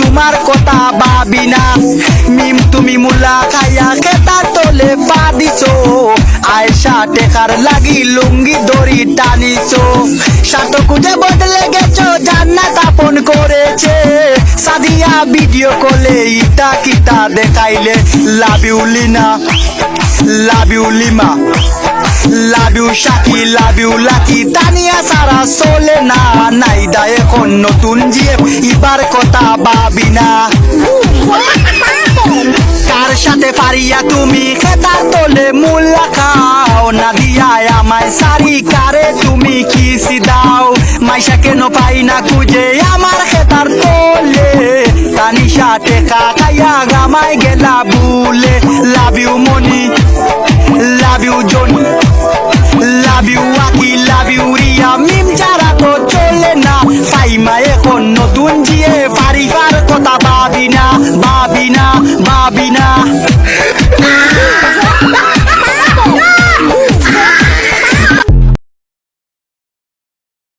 সুমার কথা ভাবি না। মিম, তুমি মুলা খাইয়া খেতা তোলে পা দিছো। আয়সা টেকার লাগি লুঙ্গি দড়ি টানিছো। সাত খুঁজে বদলে গেছো, জান্নাত আপন করেছে। সাদিয়া ভিডিও কলে ইটা কিটা দেখাইলে। লাভ ইউ শাকি লাভ ইউ লাকি, তানিয়া সারা চলে না। নাইদা এখন নতুন জিয়ে ইবার কথা ভাবি না। কার সাথে পারিয়া তুমি? খেতার তোলে মূল্যা খাও না দিয়ায় আমায় সারি কারে তুমি কিসি দাও। মাইশা কেন পাই না খুঁজে আমার খেতার তোলে? তানিশা টেকা খাইয়া গামাই গেলা বুলে love you Moni, love you মিম যারা তো চলে না, তাই মা এখন নতুন দিয়ে পারিবার কথা ভাবি না ভাবি না ভাবি না।